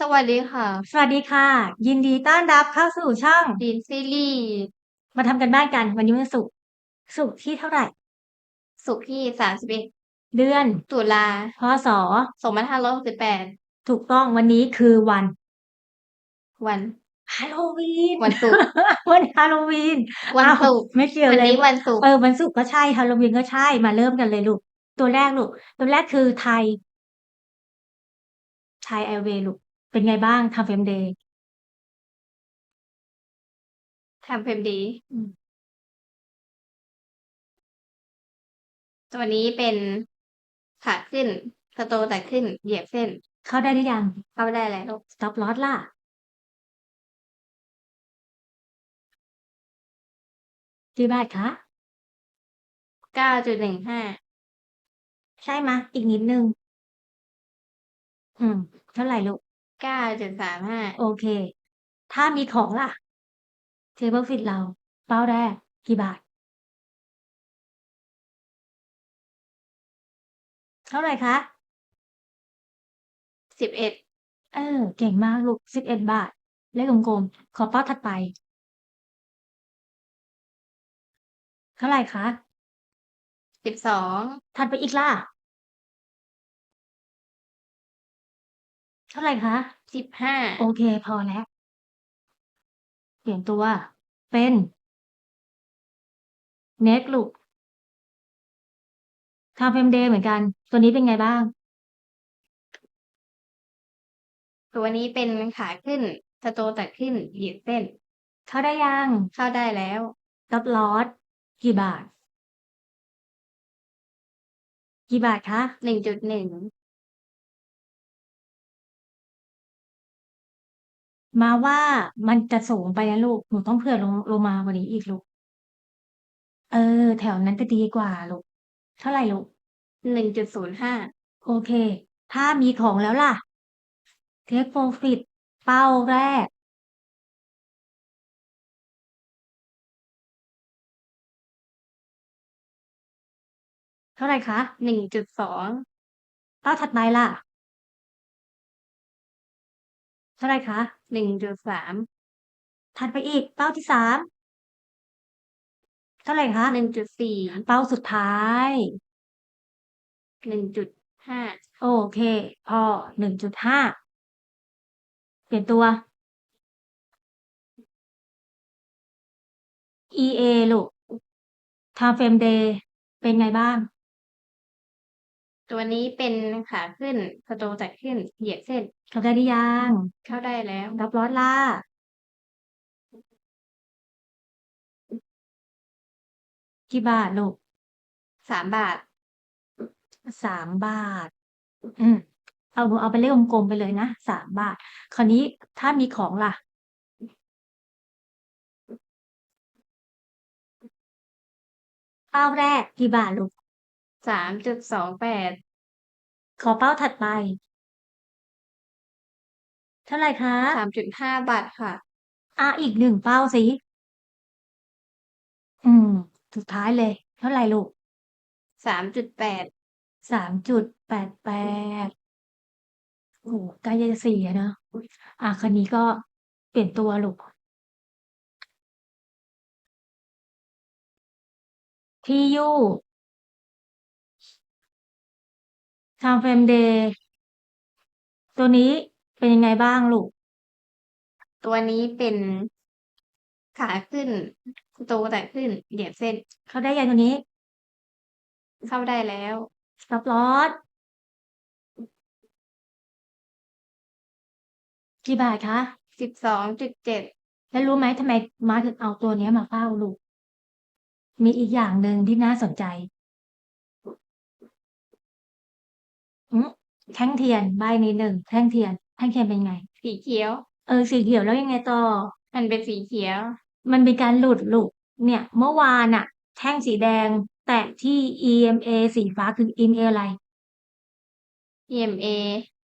สวัสดีค่ะสวัสดีค่ะ ยินดีต้อนรับเข้าสู่ช่องดีนซีรีส์มาทำกันบ้านกันวันนี้วันศุกร์ศุกร์ที่เท่าไหร่ศุกร์ที่31เดือนตุลาพศ2568ถูกต้องวันนี้คือวันวัน ฮาโลวีนวันศุกร์ วันฮาโลวีนวันอ้าวศุกร์ไม่เกี่ยววันเลยนี้วันศุกร์เออวันศุกร์ก็ใช่ฮาโลวีนก็ใช่มาเริ่มกันเลยลูก ตัวแรกลูก ตัวแรกคือไทยไทยแอร์เวย์ลูก เป็นไงบ้างทำเฟรมเดย์ทำเพมดีอืมตัวนี้เป็นขาขึ้นสโตแต่ขึ้น เหยียบเส้น เข้าได้หรือยัง เข้าได้แล้ว stop loss ล่ะ กี่บาทคะ9.15ใช่ไหมยอีกนิดนึง อืม เท่าไหร่ลูก 9.35โอเค ถ้ามีของล่ะ เทเบิลฟิตเรา เป้าแรก กี่บาท เท่าไหร่คะ11เออ เก่งมากลูกสิบเอ็ดบาท เลขกลมๆขอเป้าถัดไป เท่าไหร่คะ12ถัดไปอีกล่ะ ท่าไหร่คะโอ15เค พอแล้ว เปลี่ยนตัว เป็นเน็กลูกทำเฟรมเดย์เหมือนกัน ตัวนี้เป็นไงบ้าง ตัวนี้เป็นขาขึ้นสโตแต่ขึ้นเหยียบเส้น เข้าได้ยัง เข้าได้แล้วตับลอสกี่บาท กี่บาทคะ1.1 มาว่ามันจะสูงไปนะลูก หนูต้องเผื่อลงลงมากว่านี้อีกลูก เออ แถวนั้นจะดีกว่าลูก เท่าไหร่ลูก1.05โอเค ถ้ามีของแล้วล่ะ เทคโปรฟิต เป้าแรก เท่าไหร่คะ1.2เป้าถัดไปล่ะ เท่าไรคะหร่คะ1.3ถัดไปอีก เป้าที่สามเท่าไรคะหร่คะ1.4เป้าสุดท้าย1.5โอเค พอหนึ่งจุดห้าเปลี่ยนตัว EA ลูก Time Frame Day เป็นไงบ้าง ตัวนี้เป็นขาขึ้นสโตแต่ขึ้น เหยียบเส้น เข้าได้หรือยัง เข้าได้แล้ว รับร้อนล่ะ กี่บาทลูก3บาท สามบาท อืม เอาหนูเอาไปเลขกลมๆไปเลยนะสามบาท คราวนี้ถ้ามีของล่ะเป้าแรกกี่บาทลูก 3.28ขอเป้าถัดไป เท่าไหร่คะ3.5บาทค่ะ อะอีกหนึ่งเป้าสิ อืม สุดท้ายเลย เท่าไหร่ลูก3.8สามจุดแปดแปดโอ้โหใกล้จะสี่แล้วเนอะอะคันนี้ก็เปลี่ยนตัวลูก ที่อยู่ ทางเฟรมเดย์ตัวนี้เป็นยังไงบ้างลูก ตัวนี้เป็นขาขึ้นสโตแต่ขึ้น เหยียบเส้น เข้าได้ยังตัวนี้ เข้าได้แล้ว stop loss กี่บาทคะ12.7แล้วรู้ไหมทำไมมาถึงเอาตัวเนี้ยมาเฝ้าลูก มีอีกอย่างหนึ่งที่น่าสนใจ แท่งเทียนใบนี้หนึ่งแท่งเทียน แท่งเทียนเป็นไง สีเขียว เออสีเขียวแล้วยังไงต่อ มันเป็นสีเขียว มันเป็นการหลุดลูกเนี่ย เมื่อวานอะแท่งสีแดง แตะที่ EMA สีฟ้าคือ EMA อะไร EMA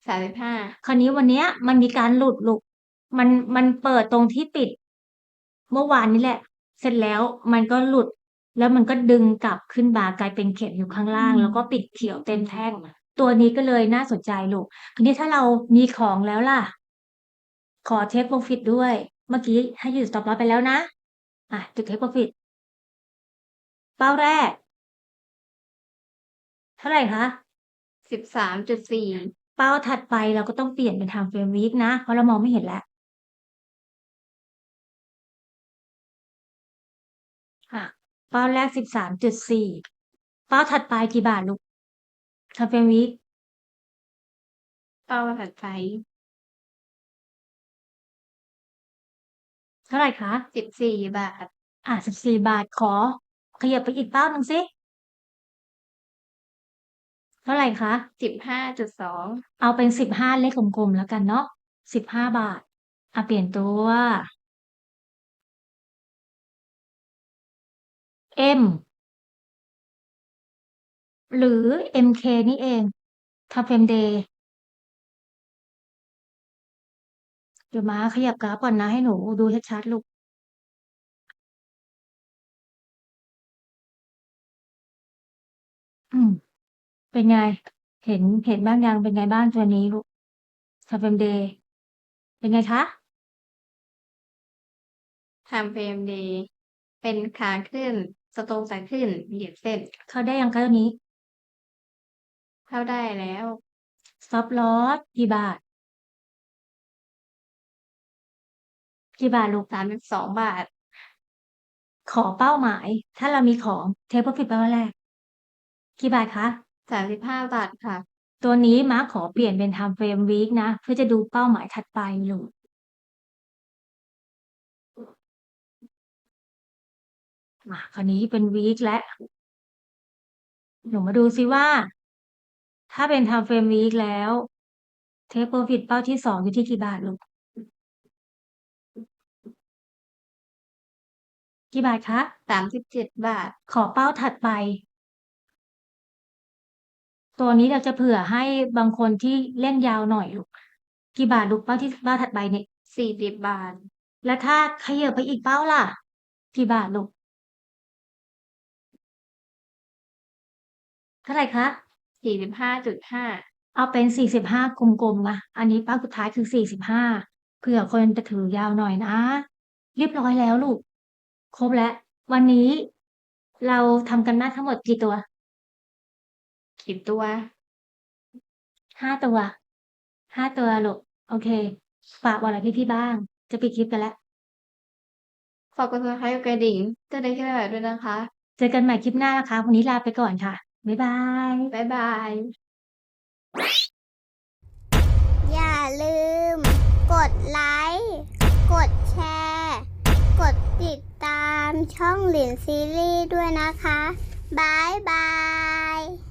35คราวนี้วันเนี้ย มันมีการหลุดลูกมันมันเปิดตรงที่ปิด เมื่อวานนี้แหละ เสร็จแล้วมันก็หลุด แล้วมันก็ดึงกลับขึ้นบากลายเป็นเข็มอยู่ข้างล่าง แล้วก็ปิดเขียวเต็มแท่ง ตัวนี้ก็เลยน่าสนใจลูกทีนี้ถ้าเรามีของแล้วล่ะ ขอ take profit ด้วย เมื่อกี้ให้หยุด stop loss ไปแล้วนะ อะ จุด take profit เป้าแรก เท่าไหร่คะสิบสามจุดสี่เป้าถัดไปเราก็ต้องเปลี่ยนเป็น time frame week นะ เพราะเรามองไม่เห็นแล้วค่ะเป้าแรก13.4เป้าถัดไปกี่บาทลูก time frame week เป้าถัดไปเท่าไหร่คะสิบสี่บาท อะ14บาทขอ ขยับไปอีกเป้าหนึ่งสิ เท่าไหร่คะสิบห้าจุดสองเอาเป็น15เลขกลมๆแล้วกันเนาะ15บาท อะเปลี่ยนตัว M หรือ MK นี่เอง time frame day เดี๋ยวม้าขยับกราฟก่อนนะให้หนูดูชัดๆลูกอืม เป็นไง เห็นเห็นบ้างยังเป็นไงบ้างตัวนี้ลูก time frame day เป็นไงคะ time frame day เป็นขาขึ้น สโตรกสายขึ้น เหยียบเส้น เข้าได้ยังคะตัวนี้ เข้าได้แล้ว stop loss กี่บาทกี่บาทลูกสามสิบสองบาท ขอเป้าหมาย ถ้าเรามีของ take profit เป้าแรกกี่บาทคะสามสิบห้าบาทค่ะ ตัวนี้ม้าขอเปลี่ยนเป็น time frame week นะ เพื่อจะดูเป้าหมายถัดไปลูกมาคราวนี้เป็น week และ หนูมาดูซิว่า ถ้าเป็น time frame week แล้ว take profit เป้าที่สองอยู่ที่กี่บาทลูก กี่บาทคะสามสิบเจ็ดบาท ขอเป้าถัดไป ตัวนี้เราจะเผื่อให้บางคนที่เล่นยาวหน่อยลูก กี่บาทลูกเป้าที่เป้าถัดไปเนี่ยสี่สิบบาท แล้วถ้าขยับไปอีกเป้าล่ะ กี่บาทลูก เท่าไหร่คะ สี่สิบห้าจุดห้าเอาเป็นสี่สิบห้ากลมๆมาอันนี้เป้าสุดท้ายคือสี่สิบห้าเผื่อคนจะถือยาวหน่อยนะ เรียบร้อยแล้วลูก ครบแล้ว วันนี้เราทำกันบ้านทั้งหมดกี่ตัวขีดตัวห้าตัวห้าตัวลูกโอเค ฝากบอกอะไรพี่ๆบ้าง จะปิดคลิปกันแล้ว ฝากกดติดตามกระดิ่งจะได้คลิปใหม่ๆด้วยนะคะ เจอกันใหม่คลิปหน้านะคะ วันนี้ลาไปก่อนค่ะ บ๊ายบาย บ๊ายบาย อย่าลืม กดไลค์ กดแชร์ กดติดตามช่องหลินซีรีส์ด้วยนะคะ บ๊ายบาย